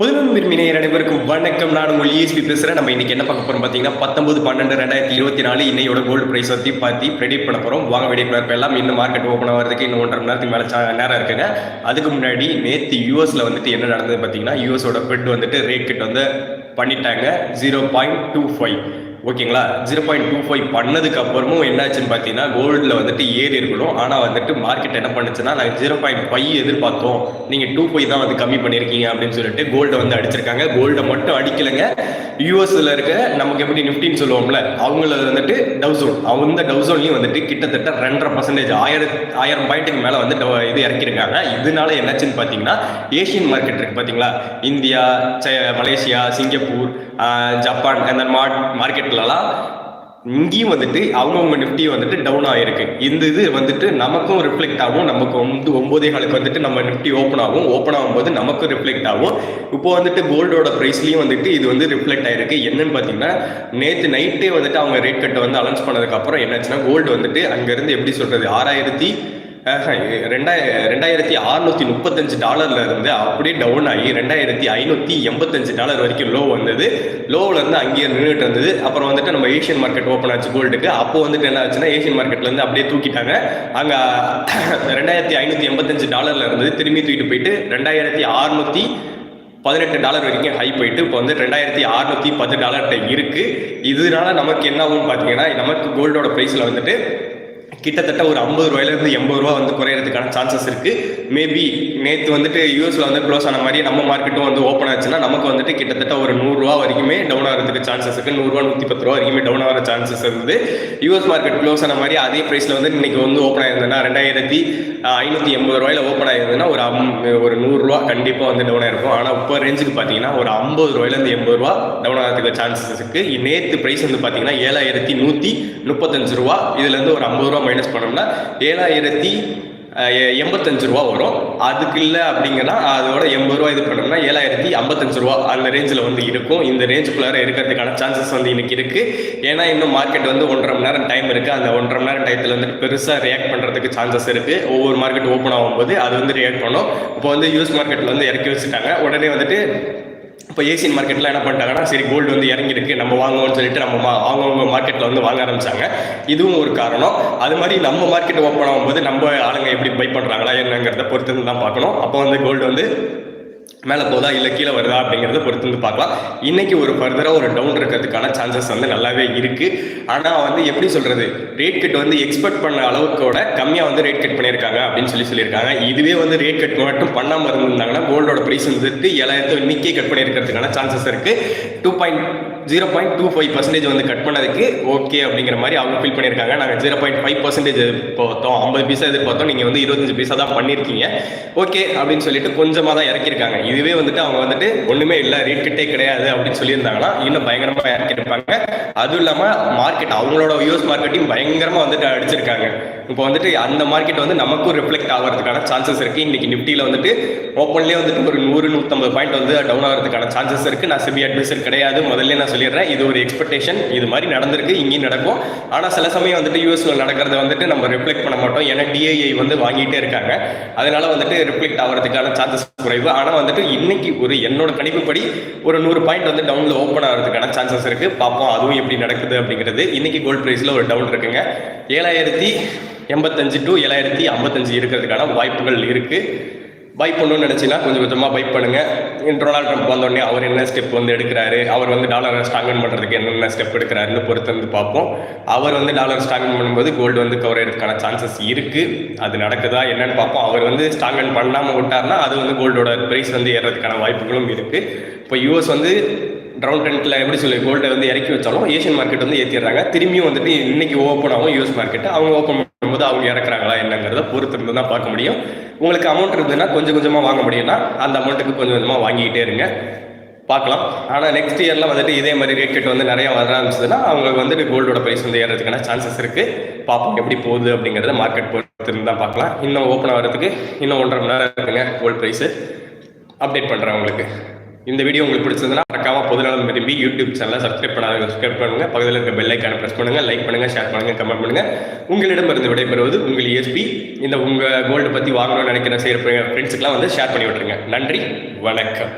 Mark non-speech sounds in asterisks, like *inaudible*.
புதுமை விரும்பினர் அனைவருக்கும் வணக்கம். நான் உங்கள் இஎஸ்பி பேசுகிறேன் நம்ம இன்னைக்கு என்ன பார்க்க போகிறோம் பார்த்தீங்கன்னா பத்தொம்பது பன்னெண்டு ரெண்டாயிரத்தி இருபத்தி நாலு இன்னையோட கோல்டு பிரைஸ் பற்றி பார்த்து ப்ரெடிக்ட் பண்ண போகிறோம் வாங்க வீடியோ எல்லாம் இன்னும் மார்க்கெட் ஓப்பன் ஆகிறதுக்கு இன்னும் ஒன்றரை மணி நேரத்துக்கு மேலே நேரம் இருக்குங்க. அதுக்கு முன்னாடி நேற்று யூஎஸில் வந்துட்டு என்ன நடந்தது பார்த்தீங்கன்னா யூஎஸோட பெட் வந்துட்டு ரேட் கிட்ட வந்து பண்ணிட்டாங்க. ஜீரோ பாயிண்ட் டூ ஃபைவ் ஓகேங்களா? ஜீரோ பாயிண்ட் டூ ஃபைவ் பண்ணதுக்கு அப்புறமும் என்னாச்சுன்னு பார்த்தீங்கன்னா கோல்டில் வந்துட்டு ஏறி இருக்கணும். ஆனால் வந்துட்டு மார்க்கெட் என்ன பண்ணுச்சுன்னா நாங்கள் ஜீரோ பாயிண்ட் ஃபைவ் எதிர்பார்த்தோம். நீங்கள் டூ ஃபைவ் தான் வந்து கம்மி பண்ணியிருக்கீங்க அப்படின்னு சொல்லிட்டு கோல்டை வந்து அடிச்சிருக்காங்க. கோல்டை மட்டும் அடிக்கலைங்க. யூஎஸ்ல இருக்க நமக்கு எப்படி நிஃப்டின்னு சொல்லுவோம்ல அவங்கள வந்துட்டு டவுசோன் அந்த டவுசோன்லையும் வந்துட்டு கிட்டத்தட்ட ரெண்டரை பர்சன்டேஜ் ஆயிரம் ஆயிரம் பாயிண்ட்டுக்கு மேலே வந்து டவ- இது இறக்கியிருக்காங்க இதனால என்னாச்சுன்னு பார்த்தீங்கன்னா ஏஷியன் மார்க்கெட் இருக்கு பார்த்தீங்களா? இந்தியா ச- மலேசியா சிங்கப்பூர் ஜப்பான் அந்த மார்க்கெட் மார்க்கெட்லலாம் இங்கேயும் வந்துட்டு அவங்கவுங்க நிஃப்டி வந்துட்டு டவுன் ஆயிருக்கு. இந்த இது வந்துட்டு நமக்கும் ரிஃப்ளெக்ட் ஆகும். நமக்கு வந்து ஒன்பதே காலுக்கு வந்துட்டு நம்ம நிஃப்டி ஓப்பன் ஆகும். ஓப்பன் ஆகும்போது நமக்கும் ரிஃப்ளெக்ட் ஆகும். இப்போ வந்துட்டு கோல்டோட ப்ரைஸ்லையும் வந்துட்டு இது வந்து ரிஃப்ளெக்ட் ஆயிருக்கு. என்னன்னு பார்த்தீங்கன்னா நேற்று நைட்டே வந்துட்டு அவங்க ரேட் கட்டை வந்து அலௌன்ஸ் பண்ணதுக்கு அப்புறம் என்னாச்சுன்னா கோல்டு வந்துட்டு அங்கேருந்து எப்படி சொல்றது? ஆறாயிரத்தி ரெண்டாய ரெண்டாயிரத்தி அறுநூத்தி முப்பத்தஞ்சு டாலர்ல இருந்து அப்படியே டவுன் ஆகி ரெண்டாயிரத்தி ஐநூத்தி எண்பத்தஞ்சு டாலர் வரைக்கும் லோ வந்தது. லோவில் இருந்து அங்கேயே நின்றுட்டு இருந்தது. அப்புறம் வந்துட்டு நம்ம ஏஷியன் மார்க்கெட் ஓப்பன் ஆச்சு கோல்டுக்கு அப்போ வந்துட்டு என்ன ஆச்சுன்னா ஏஷியன் மார்க்கெட்ல இருந்து அப்படியே தூக்கிட்டாங்க. அங்க *coughs* ரெண்டாயிரத்தி ஐநூத்தி எண்பத்தஞ்சு டாலர்ல இருந்தது திரும்பி தூக்கிட்டு போயிட்டு ரெண்டாயிரத்தி அறுநூத்தி பதினெட்டு டாலர் வரைக்கும் ஹை போயிட்டு இப்போ வந்து ரெண்டாயிரத்தி அறுநூத்தி பத்து டாலர்கிட்ட இருக்கு. இதனால நமக்கு என்ன ஆகும்னு பார்த்தீங்கன்னா நமக்கு கோல்டோட ப்ரைஸில் வந்துட்டு கிட்டத்தட்ட ஒரு ஐம்பது ரூபாயிலேருந்து எண்பது ரூபா வந்து குறையிறதுக்கான சான்சஸ் இருக்கு. மேபி நேற்று வந்துட்டு யூஎஸ்ல வந்து க்ளோஸ் ஆன மாதிரி நம்ம மார்க்கெட்டும் வந்து ஓப்பன் ஆச்சுன்னா நமக்கு வந்துட்டு கிட்டத்தட்ட ஒரு நூறுரூவா வரைக்குமே டவுன் ஆகிறதுக்கு சான்சஸ் இருக்கு. நூறுரூவா நூற்றி பத்து ரூபா வரைக்குமே டவுன் ஆகிற சான்சஸ் இருந்தது யூஎஸ் மார்க்கெட் க்ளோஸ் ஆன மாதிரி அதே ப்ரைஸில் வந்து இன்னைக்கு வந்து ஓப்பன் ஆயிருந்ததுன்னா ரெண்டாயிரத்தி ஐநூற்றி எண்பது ரூபாயில ஓப்பன் ஆயிருந்ததுன்னா ஒரு அம் ஒரு நூறுரூவா கண்டிப்பாக வந்து டவுன் ஆயிருக்கும். ஆனால் இப்போ ரேஞ்சுக்கு பார்த்தீங்கன்னா ஒரு ஐம்பது ரூபாயிலேருந்து எண்பது ரூபா டவுன் ஆகிறதுக்கு சான்சஸ் இருக்கு. நேற்று ப்ரைஸ் வந்து பார்த்தீங்கன்னா ஏழாயிரத்தி நூற்றி முப்பத்தஞ்சு ரூபா. இதுலேருந்து ஒரு ஐம்பது ரூபா மைனஸ் பண்ணோம்னா ஏழாயிரத்தி எ- எண்பத்தஞ்சு ரூபா வரும். அதுக்கு இல்லை அப்படிங்கன்னா அதோட எண்பது ரூபா இது பண்ணோம்னா ஏழாயிரத்தி ஐம்பத்தஞ்சு ரூபா அந்த ரேஞ்சில் வந்து இருக்கும். இந்த ரேஞ்சுக்குள்ளார இருக்கிறதுக்கான சான்சஸ் வந்து இன்னைக்கு இருக்குது ஏன்னா இன்னும் மார்க்கெட் வந்து ஒன்றரை மணி நேரம் டைம் இருக்குது அந்த ஒன்றரை மணி நேரம் டயத்தில் வந்து பெருசாக ரியாக்ட் பண்ணுறதுக்கு சான்சஸ் இருக்குது ஒவ்வொரு மார்க்கெட் ஓப்பன் ஆகும்போது அது வந்து ரியாக்ட் பண்ணும். இப்போ வந்து யூஎஸ் மார்க்கெட்டில் வந்து இறக்கி வச்சுட்டாங்க. உடனே வந்துட்டு இப்போ ஏசியன் மார்க்கெட்டில் என்ன பண்ணிட்டாங்கன்னா சரி கோல்டு வந்து இறங்கிருக்கு நம்ம வாங்குவோம்னு சொல்லிட்டு நம்ம மா- அவங்கவங்க மார்க்கெட்டில் வந்து வாங்க ஆரம்பிச்சாங்க. இதுவும் ஒரு காரணம். அது மாதிரி நம்ம மார்க்கெட் ஓப்பன் ஆகும்போது நம்ம ஆளுங்க எப்படி பை பண்ணுறாங்களா என்னங்கிறத பொறுத்து தான் பார்க்கணும். அப்போ வந்து கோல்டு வந்து மேலே போதா இல்லை கீழே வருதா அப்படிங்கிறத பொறுத்து வந்து பார்க்கலாம். இன்னைக்கு ஒரு ஃபர்தராக ஒரு டவுன் இருக்கிறதுக்கான சான்சஸ் வந்து நல்லாவே இருக்கு. ஆனால் வந்து எப்படி சொல்றது? ரேட் கட் வந்து எக்ஸ்பெக்ட் பண்ண அளவுக்கோட கம்மியாக வந்து ரேட் கட் பண்ணியிருக்காங்க அப்படின்னு சொல்லி சொல்லியிருக்காங்க. இதுவே வந்து ரேட் கட் மட்டும் பண்ணாமல் இருந்திருந்தாங்கன்னா கோல்டோட ப்ரைஸ் வந்துட்டு ஏழாயிரத்து இன்னைக்கே கட் பண்ணியிருக்கிறதுக்கான சான்சஸ் இருக்கு. Two point zero point two five percentage வந்து கட் பண்ணதுக்கு ஓகே அப்படிங்கிற மாதிரி அவங்க ஃபீல் பண்ணியிருக்காங்க. நாங்கள் ஜீரோ பாயிண்ட் ஃபைவ் பர்சன்டேஜ் பார்த்தோம் ஐம்பது பைசா எதிர்பார்த்தோம். நீங்கள் வந்து இருபத்தஞ்சு பீஸா தான் பண்ணியிருக்கீங்க. ஓகே அப்படின்னு சொல்லிட்டு கொஞ்சமாக தான் இறக்கியிருக்காங்க. இதுவே வந்துட்டு அவங்க வந்துட்டு ஒன்றுமே இல்லை ரேட் கிட்டே கிடையாது அப்படின்னு சொல்லியிருந்தாங்கன்னா இன்னும் பயங்கரமாக இறக்கியிருப்பாங்க அதுவும் இல்லாமல் மார்க்கெட் அவங்களோட யூஎஸ் மார்க்கெட்டையும் பயங்கரமாக வந்துட்டு அடிச்சிருக்காங்க. இப்போ வந்துட்டு அந்த மார்க்கெட் வந்து நமக்கும் ரிஃப்ளெக்ட் ஆகிறதுக்கான சான்சஸ் இருக்கு. இன்னைக்கு நிஃப்டியில் வந்துட்டு ஓப்பன்லேயே வந்துட்டு ஒரு நூறு நூற்றம்பது பாயிண்ட் வந்து டவுன் ஆகிறதுக்கான சான்சஸ் இருக்கு. நான் சிபி அட்வைசர் கிடையாது. முதல்ல நான் சொல்லிடுறேன். இது ஒரு எக்ஸ்பெக்டேஷன் இது மாதிரி நடந்திருக்கு. இங்கேயும் நடக்கும். ஆனால் சில சமயம் வந்துட்டு யூஎஸ்ல நடக்கிறத வந்துட்டு நம்ம ரிஃப்ளெக்ட் பண்ண மாட்டோம். ஏன்னா டிஐஐ வந்து வாங்கிட்டே இருக்காங்க. அதனால வந்துட்டு ரிஃப்ளெக்ட் ஆகிறதுக்கான சான்சஸ் குறைவு. ஆனால் வந்துட்டு இன்னைக்கு ஒரு என்னோட கணிப்புப்படி ஒரு நூறு பாயிண்ட் வந்து டவுன்ல ஓப்பன் ஆகிறதுக்கான சான்சஸ் இருக்கு. பார்ப்போம் அதுவும் எப்படி நடக்குது அப்படிங்கிறது. இன்னைக்கு கோல்ட் ப்ரைஸ்ல ஒரு டவுன் இருக்குங்க. ஏழாயிரத்தி எண்பத்தஞ்சு டு ஏழாயிரத்தி ஐம்பத்தஞ்சு இருக்கிறதுக்கான வாய்ப்புகள் இருக்கு. பை பண்ணணும்னு நினச்சின்னா கொஞ்சம் கொஞ்சமாக பை பண்ணுங்க. டொனால்ட் ட்ரம்ப் வந்தோடனே அவர் என்ன ஸ்டெப் வந்து எடுக்கிறாரு? அவர் வந்து டாலரை ஸ்ட்ராங்கன் பண்ணுறதுக்கு என்னென்ன ஸ்டெப் எடுக்கிறாருன்னு பொறுத்து வந்து பார்ப்போம். அவர் வந்து டாலர் ஸ்ட்ராங்கன் பண்ணும்போது கோல்டு வந்து கவர் ஆகிறதுக்கான சான்சஸ் இருக்குது அது நடக்குதா என்னன்னு பார்ப்போம். அவர் வந்து ஸ்ட்ராங்கன் பண்ணாமல் விட்டார்னா அது வந்து கோல்டோட ப்ரைஸ் வந்து ஏறதுக்கான வாய்ப்புகளும் இருக்குது இப்போ யூஎஸ் வந்து ரவுண்ட் டென்ட்டில் எப்படி சொல்லி கோல்டை வந்து இறக்கி வச்சாலும் ஏஷியன் மார்க்கெட் வந்து ஏற்றிடுறாங்க திரும்பியும் வந்துட்டு இன்னைக்கு ஓப்பன் ஆகும் யூஎஸ் மார்க்கெட் அவங்க ஓப்பன் போது அவங்க இறக்குறாங்களா என்னங்கிறத பொறுத்து இருந்து தான் பார்க்க முடியும். உங்களுக்கு அமௌண்ட் இருந்ததுன்னா கொஞ்சம் கொஞ்சமாக வாங்க முடியும்னா அந்த அமௌண்ட்டுக்கு கொஞ்சம் கொஞ்சமாக வாங்கிக்கிட்டே இருங்க. பார்க்கலாம். ஆனால் நெக்ஸ்ட் இயரில் வந்துட்டு இதே மாதிரி ரேட் கட் வந்து நிறையா வர ஆரம்பிச்சதுன்னா அவங்களுக்கு வந்துட்டு கோல்டோட ப்ரைஸ் வந்து ஏறதுக்கான சான்சஸ் இருக்குது பார்ப்போம் எப்படி போகுது அப்படிங்கிறத மார்க்கெட் பொறுத்து இருந்து தான் பார்க்கலாம். இன்னும் ஓப்பன் ஆகிறதுக்கு இன்னும் ஒன்றரை மணி நேரம் இருக்குங்க கோல்ட் ப்ரைஸு அப்டேட் பண்ணுறேன் உங்களுக்கு. இந்த வீடியோ உங்களுக்கு பிடிச்சதுன்னா மறக்காம பொதுநலம் விரும்பி யூடியூப் சேனலை சப்ஸ்கிரைப் பண்ணாங்க சப்ஸ்கிரைப் பண்ணுங்க. பக்கத்தில் இருக்க பெல் ஐக்கான பிரஸ் பண்ணுங்க. லைக் பண்ணுங்க ஷேர் பண்ணுங்க கமெண்ட் பண்ணுங்க. உங்களிடமிருந்து விடைபெறுவது உங்கள் இஎஸ்பி இந்த உங்க கோல்டு பத்தி வாங்கணும்னு நினைக்கிற செய்யற ஃப்ரெண்ட்ஸுக்கெல்லாம் வந்து ஷேர் பண்ணி விட்டுருங்க. நன்றி வணக்கம்.